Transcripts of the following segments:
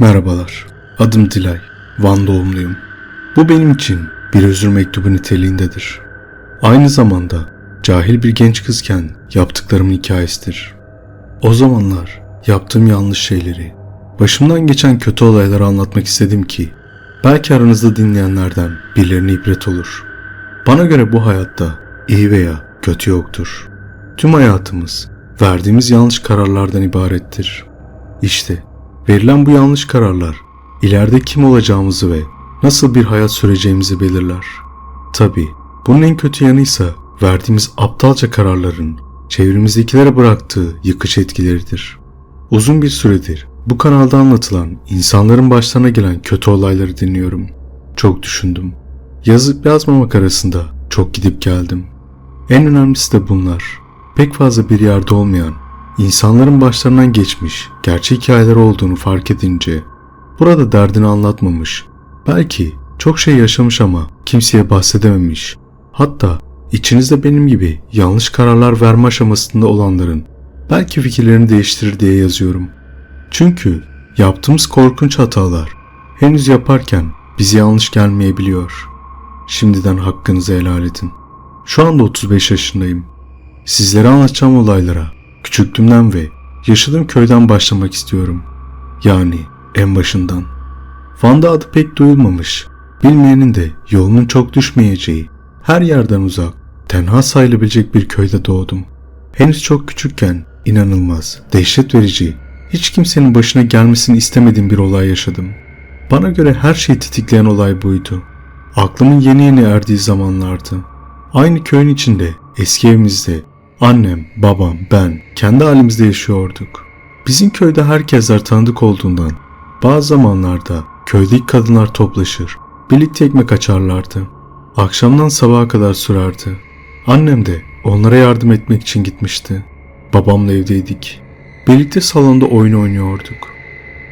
Merhabalar, adım Dilay, Van doğumluyum. Bu benim için bir özür mektubu niteliğindedir. Aynı zamanda cahil bir genç kızken yaptıklarımın hikayesidir. O zamanlar yaptığım yanlış şeyleri, başımdan geçen kötü olayları anlatmak istedim ki belki aranızda dinleyenlerden birilerine ibret olur. Bana göre bu hayatta iyi veya kötü yoktur. Tüm hayatımız verdiğimiz yanlış kararlardan ibarettir. İşte verilen bu yanlış kararlar ileride kim olacağımızı ve nasıl bir hayat süreceğimizi belirler. Tabi bunun en kötü yanıysa verdiğimiz aptalca kararların çevremizdekilere bıraktığı yıkıcı etkileridir. Uzun bir süredir bu kanalda anlatılan insanların başlarına gelen kötü olayları dinliyorum. Çok düşündüm. Yazıp yazmamak arasında çok gidip geldim. En önemlisi de bunlar. Pek fazla bir yerde olmayan, insanların başlarından geçmiş gerçek hikayeler olduğunu fark edince burada derdini anlatmamış, belki çok şey yaşamış ama kimseye bahsedememiş. Hatta içinizde benim gibi yanlış kararlar verme aşamasında olanların belki fikirlerini değiştirir diye yazıyorum. Çünkü yaptığımız korkunç hatalar henüz yaparken bize yanlış gelmeyebiliyor. Şimdiden hakkınızı helal edin. Şu anda 35 yaşındayım. Sizlere anlatacağım olaylara küçüklüğümden ve yaşadığım köyden başlamak istiyorum. Yani en başından. Van'da adı pek duyulmamış, bilmeyenin de yolunun çok düşmeyeceği, her yerden uzak, tenha sayılabilecek bir köyde doğdum. Henüz çok küçükken inanılmaz, dehşet verici, hiç kimsenin başına gelmesini istemediğim bir olay yaşadım. Bana göre her şeyi tetikleyen olay buydu. Aklımın yeni yeni erdiği zamanlardı. Aynı köyün içinde, eski evimizde, annem, babam, ben kendi halimizde yaşıyorduk. Bizim köyde herkesler tanıdık olduğundan bazı zamanlarda köydeki kadınlar toplaşır, birlikte ekmek açarlardı. Akşamdan sabaha kadar sürerdi. Annem de onlara yardım etmek için gitmişti. Babamla evdeydik. Birlikte salonda oyun oynuyorduk.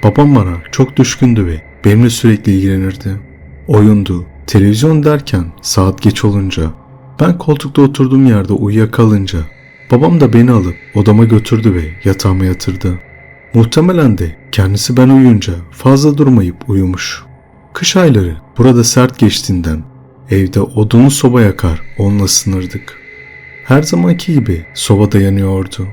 Babam bana çok düşkündü ve benimle sürekli ilgilenirdi. Oyundu, televizyon derken saat geç olunca ben koltukta oturduğum yerde uyuyakalınca babam da beni alıp odama götürdü ve yatağıma yatırdı. Muhtemelen de kendisi ben uyuyunca fazla durmayıp uyumuş. Kış ayları burada sert geçtiğinden evde odunu soba yakar onunla ısınırdık. Her zamanki gibi soba da yanıyordu.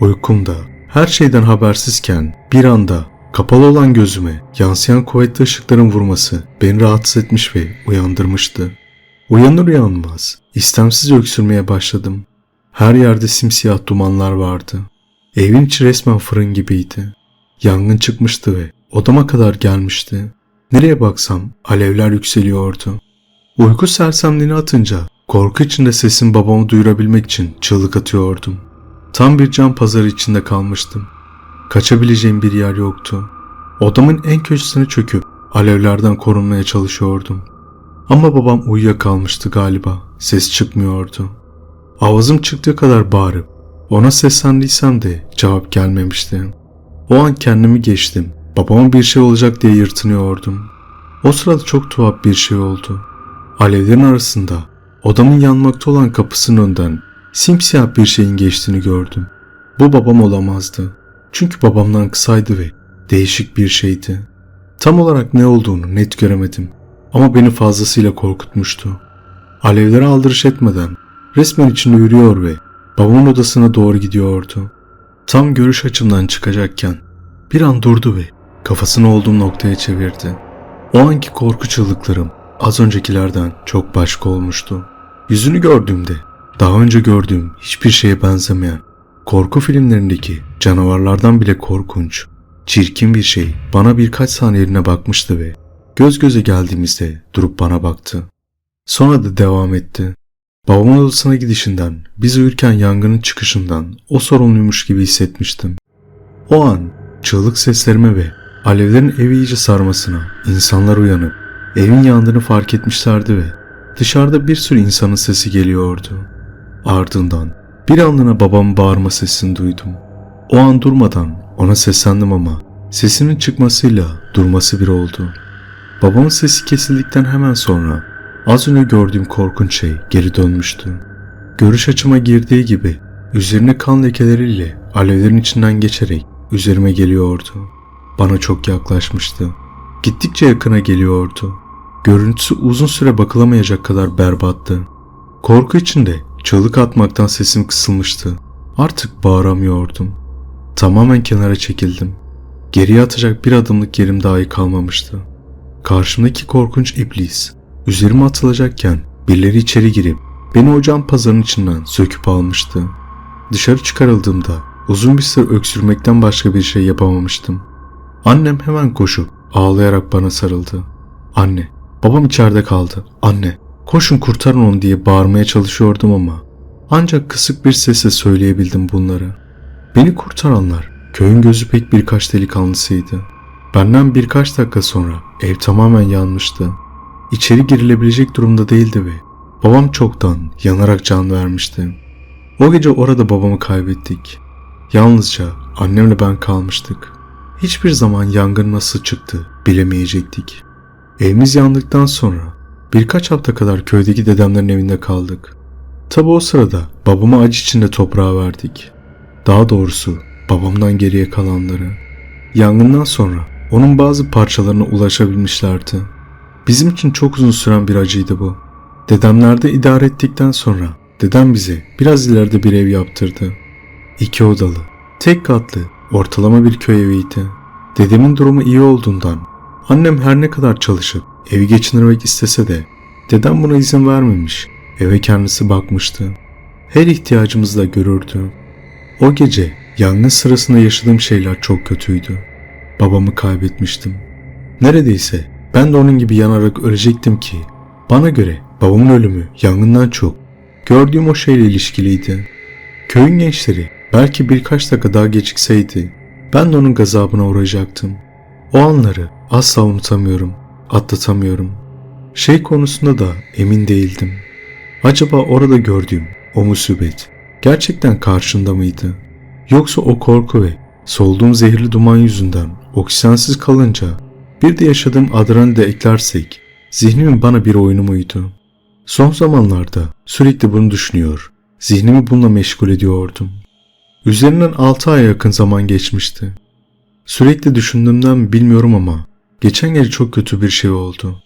Uykumda her şeyden habersizken bir anda kapalı olan gözüme yansıyan kuvvetli ışıkların vurması beni rahatsız etmiş ve uyandırmıştı. Uyanır uyanmaz istemsiz öksürmeye başladım. Her yerde simsiyah dumanlar vardı. Evin içi resmen fırın gibiydi. Yangın çıkmıştı ve odama kadar gelmişti. Nereye baksam alevler yükseliyordu. Uyku sersemliğini atınca korku içinde sesim babamı duyurabilmek için çığlık atıyordum. Tam bir can pazarı içinde kalmıştım. Kaçabileceğim bir yer yoktu. Odamın en köşesine çöküp alevlerden korunmaya çalışıyordum. Ama babam uyuyakalmıştı galiba. Ses çıkmıyordu. Avazım çıktığı kadar bağırıp ona seslendiysem de cevap gelmemişti. O an kendimi geçtim. Babama bir şey olacak diye yırtınıyordum. O sırada çok tuhaf bir şey oldu. Alevlerin arasında odamın yanmakta olan kapısının önden simsiyah bir şeyin geçtiğini gördüm. Bu babam olamazdı. Çünkü babamdan kısaydı ve değişik bir şeydi. Tam olarak ne olduğunu net göremedim. Ama beni fazlasıyla korkutmuştu. Alevlere aldırış etmeden resmen içinde yürüyor ve babamın odasına doğru gidiyordu. Tam görüş açımdan çıkacakken bir an durdu ve kafasını olduğum noktaya çevirdi. O anki korku çığlıklarım az öncekilerden çok başka olmuştu. Yüzünü gördüğümde daha önce gördüğüm hiçbir şeye benzemeyen korku filmlerindeki canavarlardan bile korkunç, çirkin bir şey bana birkaç saniyeliğine bakmıştı ve göz göze geldiğimizde durup bana baktı. Sonra da devam etti. Babamın odasına gidişinden, biz uyurken yangının çıkışından o sorumluymuş gibi hissetmiştim. O an çığlık seslerime ve alevlerin evi iyice sarmasına insanlar uyanıp evin yandığını fark etmişlerdi ve dışarıda bir sürü insanın sesi geliyordu. Ardından bir anlığına babamın bağırma sesini duydum. O an durmadan ona seslendim ama sesinin çıkmasıyla durması bir oldu. Babamın sesi kesildikten hemen sonra az önce gördüğüm korkunç şey geri dönmüştü. Görüş açıma girdiği gibi üzerine kan lekeleriyle alevlerin içinden geçerek üzerime geliyordu. bana çok yaklaşmıştı. Gittikçe yakına geliyordu. Görüntüsü uzun süre bakılamayacak kadar berbattı. Korku içinde çığlık atmaktan sesim kısılmıştı. Artık bağıramıyordum. Tamamen kenara çekildim. Geriye atacak bir adımlık yerim dahi kalmamıştı. Karşımdaki korkunç iblis üzerime atılacakken birileri içeri girip beni ocağın pazarın içinden söküp almıştı. Dışarı çıkarıldığımda uzun bir süre öksürmekten başka bir şey yapamamıştım. Annem hemen koşup ağlayarak bana sarıldı. Anne, babam içeride kaldı. Anne, koşun kurtarın onu diye bağırmaya çalışıyordum ama ancak kısık bir sesle söyleyebildim bunları. Beni kurtaranlar köyün gözü pek birkaç delikanlısıydı. Benden birkaç dakika sonra ev tamamen yanmıştı. İçeri girilebilecek durumda değildi ve babam çoktan yanarak can vermişti. O gece orada babamı kaybettik. Yalnızca annemle ben kalmıştık. Hiçbir zaman yangın nasıl çıktı bilemeyecektik. Evimiz yandıktan sonra birkaç hafta kadar köydeki dedemlerin evinde kaldık. Tabi o sırada babamı acı içinde toprağa verdik. Daha doğrusu babamdan geriye kalanları. Yangından sonra onun bazı parçalarına ulaşabilmişlerdi. Bizim için çok uzun süren bir acıydı bu. Dedemlerde idare ettikten sonra dedem bize biraz ileride bir ev yaptırdı. İki odalı, tek katlı, ortalama bir köy eviydi. Dedemin durumu iyi olduğundan annem her ne kadar çalışıp evi geçindirmek istese de dedem buna izin vermemiş. Eve kendisi bakmıştı. Her ihtiyacımızı da görürdü. O gece yangın sırasında yaşadığım şeyler çok kötüydü. Babamı kaybetmiştim. Neredeyse ben de onun gibi yanarak ölecektim ki bana göre babamın ölümü yangından çok gördüğüm o şeyle ilişkiliydi. Köyün gençleri belki birkaç dakika daha gecikseydi ben de onun gazabına uğrayacaktım. O anları asla unutamıyorum, atlatamıyorum. Şey konusunda da emin değildim. Acaba orada gördüğüm o musibet gerçekten karşında mıydı? Yoksa o korku ve solduğum zehirli duman yüzünden oksijensiz kalınca bir de yaşadığım adrenalini de eklersek zihnimin bana bir oyunu muydu? Son zamanlarda sürekli bunu düşünüyor, zihnimi bununla meşgul ediyordum. Üzerinden 6 aya yakın zaman geçmişti. Sürekli düşündüğümden mi bilmiyorum ama geçen gece çok kötü bir şey oldu.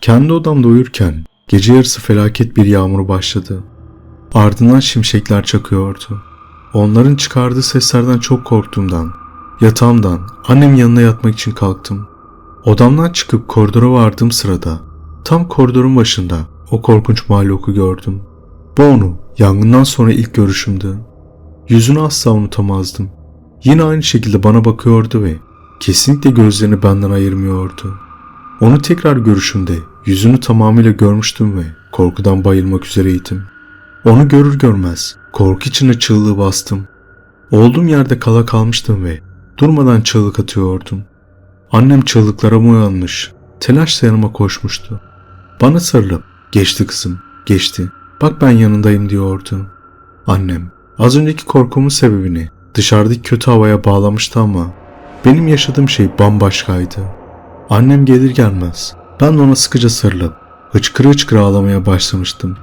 Kendi odamda uyurken gece yarısı felaket bir yağmur başladı. Ardından şimşekler çakıyordu. Onların çıkardığı seslerden çok korktuğumdan yatağımdan annem yanına yatmak için kalktım. Odamdan çıkıp koridora vardığım sırada tam koridorun başında o korkunç mahluku gördüm. Bu onu yangından sonra ilk görüşümdü. Yüzünü asla unutamazdım. Yine aynı şekilde bana bakıyordu ve kesinlikle gözlerini benden ayırmıyordu. Onu tekrar görüşümde yüzünü tamamıyla görmüştüm ve korkudan bayılmak üzereydim. Onu görür görmez korku içinde çığlığı bastım. Olduğum yerde kala kalmıştım ve durmadan çığlık atıyordum. Annem çığlıklara uyanmış, telaşla yanıma koşmuştu. Bana sarılıp geçti kızım, geçti. Bak ben yanındayım diyordu. Annem az önceki korkumun sebebini dışarıdaki kötü havaya bağlamıştı ama benim yaşadığım şey bambaşkaydı. Annem gelir gelmez ben de ona sıkıca sarılıp hıçkırı hıçkırı ağlamaya başlamıştım.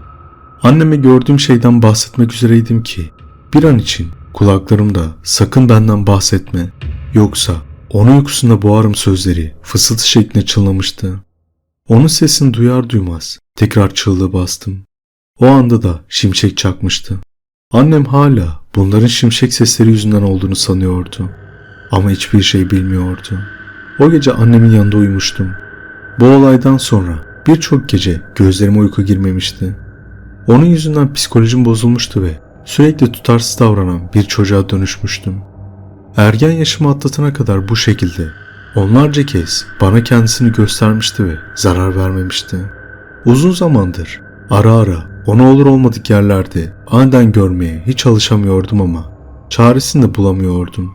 Anneme gördüğüm şeyden bahsetmek üzereydim ki bir an için kulaklarımda sakın benden bahsetme yoksa onun uykusunda boğarım sözleri fısıltı şeklinde çınlamıştı. Onun sesini duyar duymaz tekrar çığlığı bastım. O anda da şimşek çakmıştı. Annem hala bunların şimşek sesleri yüzünden olduğunu sanıyordu. Ama hiçbir şey bilmiyordu. O gece annemin yanında uyumuştum. Bu olaydan sonra birçok gece gözlerime uyku girmemişti. Onun yüzünden psikolojim bozulmuştu ve sürekli tutarsız davranan bir çocuğa dönüşmüştüm. Ergen yaşımı atlatana kadar bu şekilde onlarca kez bana kendisini göstermişti ve zarar vermemişti. Uzun zamandır ara ara onu olur olmadık yerlerde aniden görmeye hiç alışamıyordum ama çaresini de bulamıyordum.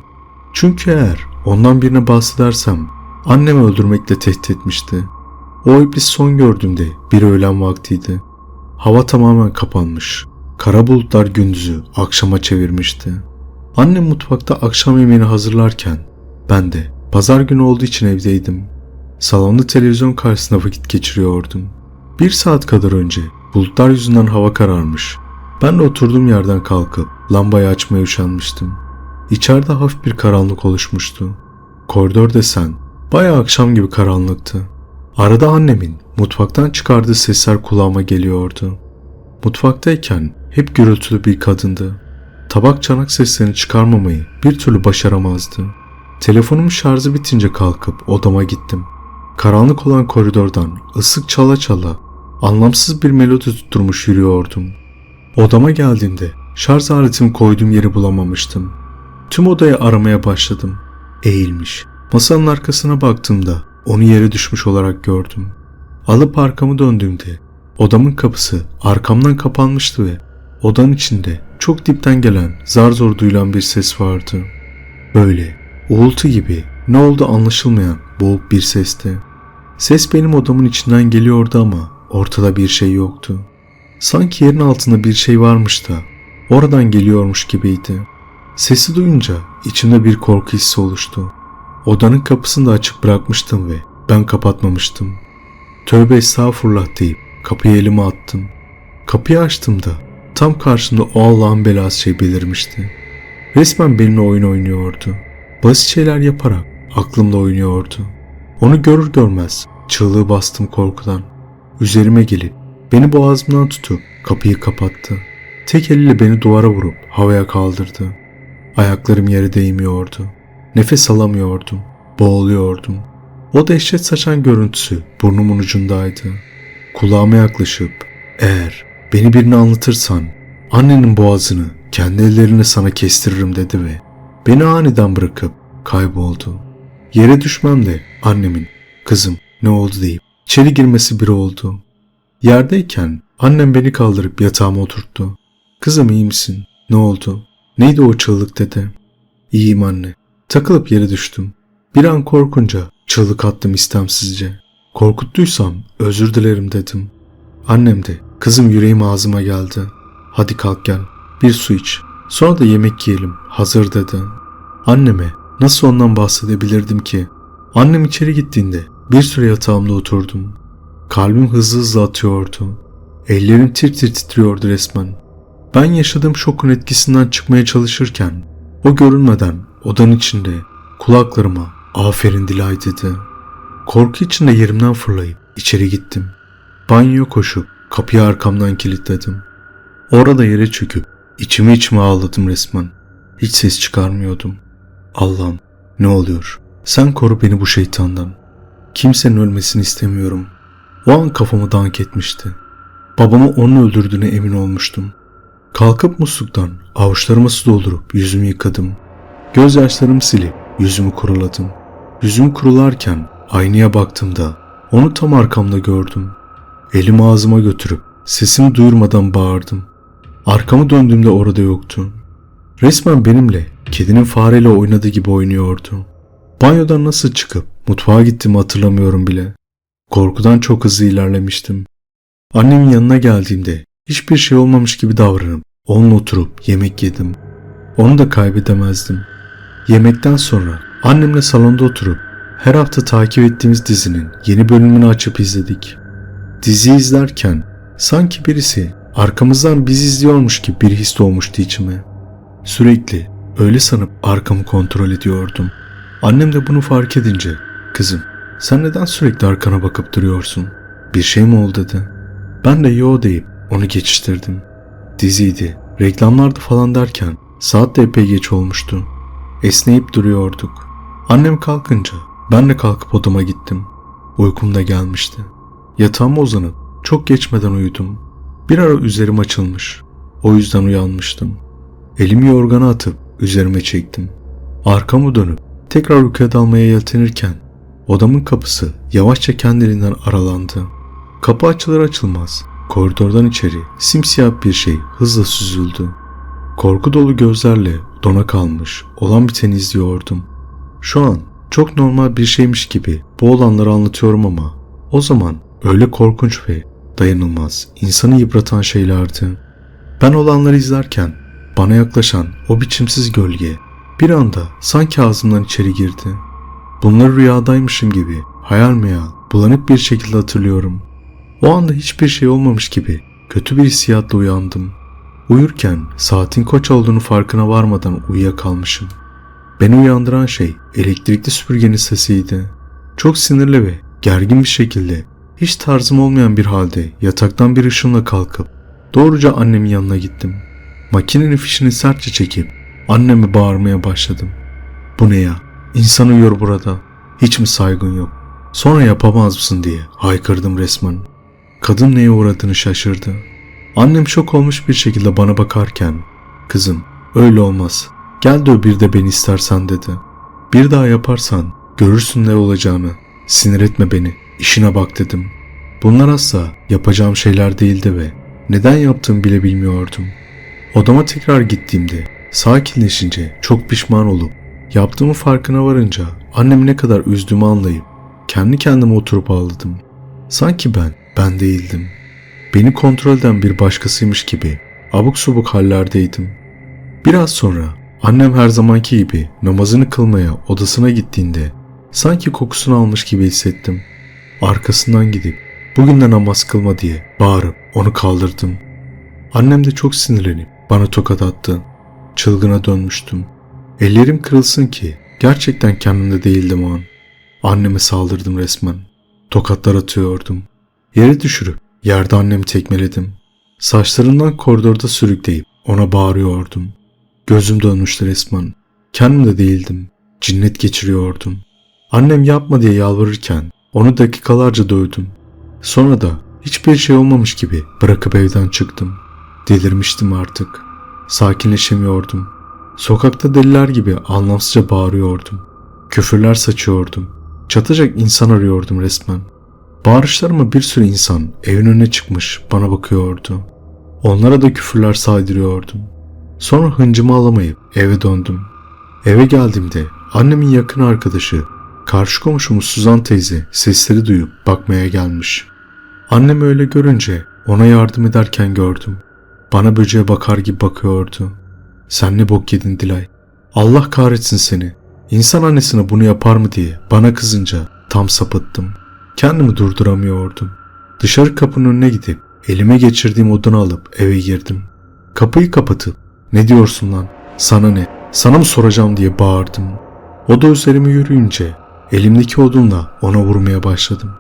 Çünkü eğer ondan birine bahsedersem annemi öldürmekle tehdit etmişti. O iblis son gördüğümde bir öğlen vaktiydi. Hava tamamen kapanmış. Kara bulutlar gündüzü akşama çevirmişti. Annem mutfakta akşam yemeğini hazırlarken ben de pazar günü olduğu için evdeydim. Salonda televizyon karşısında vakit geçiriyordum. Bir saat kadar önce bulutlar yüzünden hava kararmış. Ben de oturduğum yerden kalkıp lambayı açmaya üşenmiştim. İçeride hafif bir karanlık oluşmuştu. koridor desen bayağı akşam gibi karanlıktı. Arada annemin mutfaktan çıkardığı sesler kulağıma geliyordu. Mutfaktayken hep gürültülü bir kadındı. Tabak çanak seslerini çıkarmamayı bir türlü başaramazdı. Telefonumun şarjı bitince kalkıp odama gittim. Karanlık olan koridordan ısık çala çala anlamsız bir melodi tutturmuş yürüyordum. Odama geldiğimde şarj aletimi koyduğum yeri bulamamıştım. Tüm odayı aramaya başladım. Eğilmiş. Masanın arkasına baktığımda onu yere düşmüş olarak gördüm. Alıp arkamı döndüğümde odamın kapısı arkamdan kapanmıştı ve odanın içinde çok dipten gelen zar zor duyulan bir ses vardı. Böyle uğultu gibi ne oldu anlaşılmayan boğuk bir sesti. Ses benim odamın içinden geliyordu ama ortada bir şey yoktu. Sanki yerin altında bir şey varmış da oradan geliyormuş gibiydi. Sesi duyunca içimde bir korku hissi oluştu. Odanın kapısını da açık bırakmıştım ve ben kapatmamıştım. Tövbe estağfurullah deyip kapıyı elime attım. Kapıyı açtığımda tam karşımda o Allah'ın belası şey belirmişti. Resmen benimle oyun oynuyordu. Basit şeyler yaparak aklımda oynuyordu. Onu görür görmez çığlığı bastım korkudan. Üzerime gelip beni boğazımdan tutup kapıyı kapattı. Tek eliyle beni duvara vurup havaya kaldırdı. Ayaklarım yere değmiyordu. Nefes alamıyordum. Boğuluyordum. O dehşet saçan görüntüsü burnumun ucundaydı. Kulağıma yaklaşıp eğer beni birine anlatırsan annenin boğazını kendi ellerimle sana kestiririm dedi ve beni aniden bırakıp kayboldu. Yere düşmem de annemin kızım ne oldu deyip içeri girmesi bir oldu. Yerdeyken annem beni kaldırıp yatağıma oturttu. Kızım iyi misin? Ne oldu? Neydi o çığlık dedi. İyiyim anne. Takılıp yere düştüm. Bir an korkunca çığlık attım istemsizce. Korkuttuysam özür dilerim dedim. Annem de kızım yüreğim ağzıma geldi. Hadi kalk gel. Bir su iç. Sonra da yemek yiyelim. Hazır dedi. Anneme nasıl ondan bahsedebilirdim ki? Annem içeri gittiğinde bir süre yatağımda oturdum. Kalbim hızlı hızlı atıyordu. Ellerim tir tir titriyordu resmen. Ben yaşadığım şokun etkisinden çıkmaya çalışırken o görünmeden odanın içinde kulaklarıma aferin Dilay dedi. Korku içinde yerimden fırlayıp içeri gittim. Banyoya koşup kapıyı arkamdan kilitledim. Orada yere çöküp içimi içime ağladım resmen. Hiç ses çıkarmıyordum. Allah'ım ne oluyor? Sen koru beni bu şeytandan. Kimsenin ölmesini istemiyorum. O an kafamı dank etmişti. Babamı onun öldürdüğüne emin olmuştum. Kalkıp musluktan avuçlarıma su doldurup yüzümü yıkadım. Gözyaşlarımı silip yüzümü kuruladım. Yüzüm kurularken aynaya baktığımda onu tam arkamda gördüm. Elimi ağzıma götürüp sesimi duyurmadan bağırdım. Arkamı döndüğümde orada yoktu. Resmen benimle kedinin fareyle oynadığı gibi oynuyordu. Banyodan nasıl çıkıp mutfağa gittiğimi hatırlamıyorum bile. Korkudan çok hızlı ilerlemiştim. Annemin yanına geldiğimde hiçbir şey olmamış gibi davranıp onunla oturup yemek yedim. Onu da kaybedemezdim. Yemekten sonra annemle salonda oturup her hafta takip ettiğimiz dizinin yeni bölümünü açıp izledik. Dizi izlerken sanki birisi arkamızdan biz izliyormuş gibi bir his doğmuştu içime. Sürekli öyle sanıp arkamı kontrol ediyordum. Annem de bunu fark edince kızım sen neden sürekli arkana bakıp duruyorsun? Bir şey mi oldu dedi. Ben de yo deyip onu geçiştirdim. Diziydi, reklamlardı falan derken saat de epey geç olmuştu. Esneyip duruyorduk. Annem kalkınca ben de kalkıp odama gittim. Uykum da gelmişti. Yatağıma uzanıp çok geçmeden uyudum. Bir ara üzerim açılmış. O yüzden uyanmıştım. Elimi yorgana atıp üzerime çektim. Arkamı dönüp tekrar uykuya dalmaya yeltenirken odamın kapısı yavaşça kendiliğinden aralandı. Kapı açılır açılmaz koridordan içeri simsiyah bir şey hızla süzüldü. Korku dolu gözlerle dona kalmış olan biteni izliyordum. Şu an çok normal bir şeymiş gibi bu olanları anlatıyorum ama o zaman öyle korkunç ve dayanılmaz, insanı yıpratan şeylerdi. Ben olanları izlerken bana yaklaşan o biçimsiz gölge bir anda sanki ağzımdan içeri girdi. Bunları rüyadaymışım gibi hayal meyal bulanık bir şekilde hatırlıyorum. O anda hiçbir şey olmamış gibi kötü bir hissiyatla uyandım. Uyurken saatin koç olduğunu farkına varmadan uyuyakalmışım. Beni uyandıran şey elektrikli süpürgenin sesiydi. Çok sinirli ve gergin bir şekilde hiç tarzım olmayan bir halde yataktan bir ışınla kalkıp doğruca annemin yanına gittim. Makinenin fişini sertçe çekip anneme bağırmaya başladım. Bu ne ya? İnsan uyuyor burada. Hiç mi saygın yok? Sonra yapamaz mısın diye haykırdım resmen. Kadın neye uğradığını şaşırdı. Annem şok olmuş bir şekilde bana bakarken kızım öyle olmaz. Gel de bir de beni istersen dedi. Bir daha yaparsan görürsün ne olacağını. Sinir etme beni. İşine bak dedim. Bunlar asla yapacağım şeyler değildi ve neden yaptığımı bile bilmiyordum. Odama tekrar gittiğimde sakinleşince çok pişman olup yaptığımı farkına varınca annemi ne kadar üzdüğümü anlayıp kendi kendime oturup ağladım. Sanki ben ben değildim. Beni kontrol eden bir başkasıymış gibi abuk subuk hallerdeydim. Biraz sonra annem her zamanki gibi namazını kılmaya odasına gittiğinde sanki kokusunu almış gibi hissettim. Arkasından gidip bugün de namaz kılma diye bağırıp onu kaldırdım. Annem de çok sinirlenip bana tokat attı. Çılgına dönmüştüm. Ellerim kırılsın ki gerçekten kendimde değildim o an. Anneme saldırdım resmen. Tokatlar atıyordum. Yere düşürüp yerde annemi tekmeledim. Saçlarından koridorda sürükleyip ona bağırıyordum. Gözüm dönmüştü resmen. Kendimde değildim. Cinnet geçiriyordum. Annem yapma diye yalvarırken onu dakikalarca dövdüm. Sonra da hiçbir şey olmamış gibi bırakıp evden çıktım. Delirmiştim artık. Sakinleşemiyordum. Sokakta deliler gibi anlamsızca bağırıyordum. Küfürler saçıyordum. Çatacak insan arıyordum resmen. Bağırışlarıma bir sürü insan evin önüne çıkmış bana bakıyordu. Onlara da küfürler saydırıyordum. Sonra hıncımı alamayıp eve döndüm. Eve geldiğimde annemin yakın arkadaşı, karşı komşumuz Suzan teyze sesleri duyup bakmaya gelmiş. Annem öyle görünce ona yardım ederken gördüm. Bana böceğe bakar gibi bakıyordu. Sen ne bok yedin Dilay. Allah kahretsin seni. İnsan annesine bunu yapar mı diye bana kızınca tam sapıttım. Kendimi durduramıyordum. Dışarı kapının önüne gidip elime geçirdiğim odunu alıp eve girdim. Kapıyı kapatıp ne diyorsun lan sana ne sana mı soracağım diye bağırdım. O da üzerime yürüyünce elimdeki odunla ona vurmaya başladım.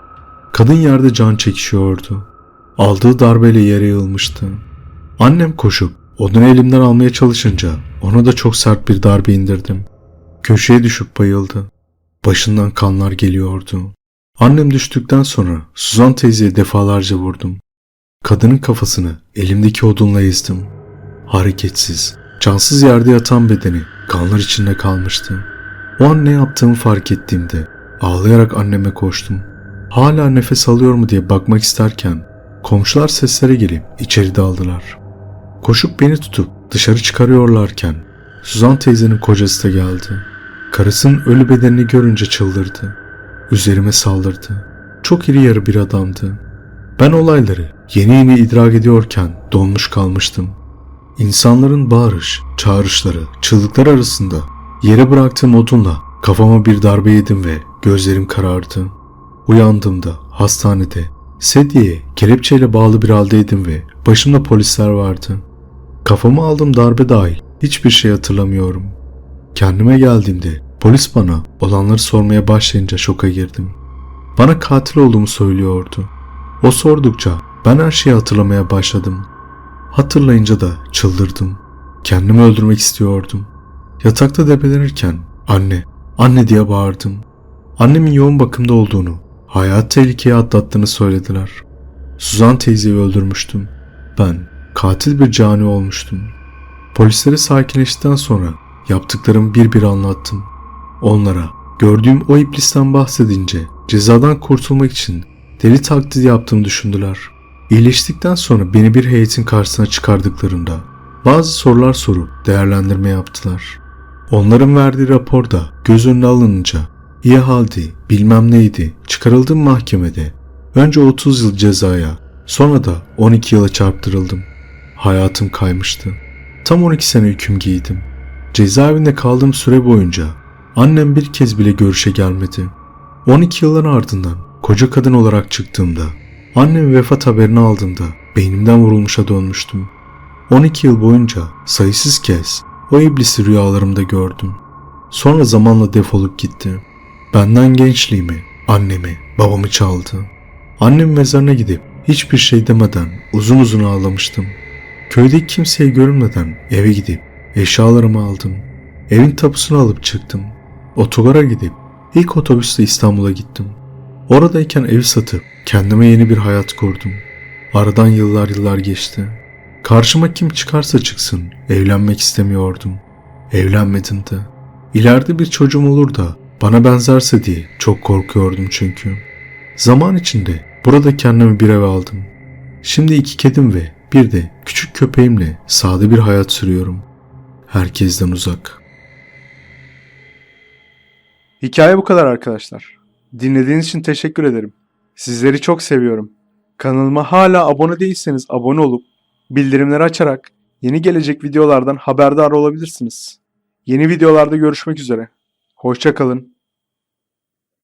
Kadın yerde can çekişiyordu. Aldığı darbeyle yere yığılmıştı. Annem koşup odunu elimden almaya çalışınca ona da çok sert bir darbe indirdim. Köşeye düşüp bayıldı. Başından kanlar geliyordu. Annem düştükten sonra Suzan teyzeye defalarca vurdum. Kadının kafasını elimdeki odunla ezdim. Hareketsiz, cansız yerde yatan bedeni kanlar içinde kalmıştı. O an ne yaptığımı fark ettiğimde ağlayarak anneme koştum. Hala nefes alıyor mu diye bakmak isterken komşular seslere gelip içeri daldılar. Koşup beni tutup dışarı çıkarıyorlarken Suzan teyzenin kocası da geldi. Karısının ölü bedenini görünce çıldırdı. Üzerime saldırdı. Çok iri yarı bir adamdı. Ben olayları yeni yeni idrak ediyorken donmuş kalmıştım. İnsanların bağırış, çağrışları, çığlıklar arasında yere bıraktığım odunla kafama bir darbe yedim ve gözlerim karardı. Uyandığımda hastanede sedyeye kelepçeyle bağlı bir haldeydim ve başımda polisler vardı. Kafama aldığım darbe dahil hiçbir şey hatırlamıyorum. Kendime geldiğimde polis bana olanları sormaya başlayınca şoka girdim. Bana katil olduğumu söylüyordu. O sordukça ben her şeyi hatırlamaya başladım. Hatırlayınca da çıldırdım. Kendimi öldürmek istiyordum. Yatakta debelenirken anne, anne diye bağırdım. Annemin yoğun bakımda olduğunu, hayat tehlikeye atlattığını söylediler. Suzan teyzeyi öldürmüştüm. Ben katil bir cani olmuştum. Polislere sakinleştikten sonra yaptıklarımı bir bir anlattım. Onlara gördüğüm o iblisten bahsedince cezadan kurtulmak için deli taklidi yaptığımı düşündüler. İyileştikten sonra beni bir heyetin karşısına çıkardıklarında bazı sorular sorup değerlendirme yaptılar. Onların verdiği raporda göz önüne alınınca iyi haldi, bilmem neydi, çıkarıldım mahkemede. Önce 30 yıl cezaya, sonra da 12 yıla çarptırıldım. Hayatım kaymıştı. Tam 12 sene hüküm giydim. Cezaevinde kaldığım süre boyunca annem bir kez bile görüşe gelmedi. 12 yılın ardından koca kadın olarak çıktığımda, annem vefat haberini aldığımda beynimden vurulmuşa dönmüştüm. 12 yıl boyunca sayısız kez o iblisi rüyalarımda gördüm. Sonra zamanla defolup gitti. Benden gençliğimi, annemi, babamı çaldı. Annemin mezarına gidip hiçbir şey demeden uzun uzun ağlamıştım. Köydeki kimseye görünmeden eve gidip eşyalarımı aldım. Evin tapusunu alıp çıktım. Otogara gidip ilk otobüsle İstanbul'a gittim. Oradayken ev satıp kendime yeni bir hayat kurdum. Aradan yıllar yıllar geçti. Karşıma kim çıkarsa çıksın evlenmek istemiyordum. Evlenmedim de. İleride bir çocuğum olur da bana benzerse diye çok korkuyordum çünkü. Zaman içinde burada kendime bir ev aldım. Şimdi iki kedim ve bir de küçük köpeğimle sade bir hayat sürüyorum. Herkesten uzak. Hikaye bu kadar arkadaşlar. Dinlediğiniz için teşekkür ederim. Sizleri çok seviyorum. Kanalıma hala abone değilseniz abone olup bildirimleri açarak yeni gelecek videolardan haberdar olabilirsiniz. Yeni videolarda görüşmek üzere. Hoşça kalın.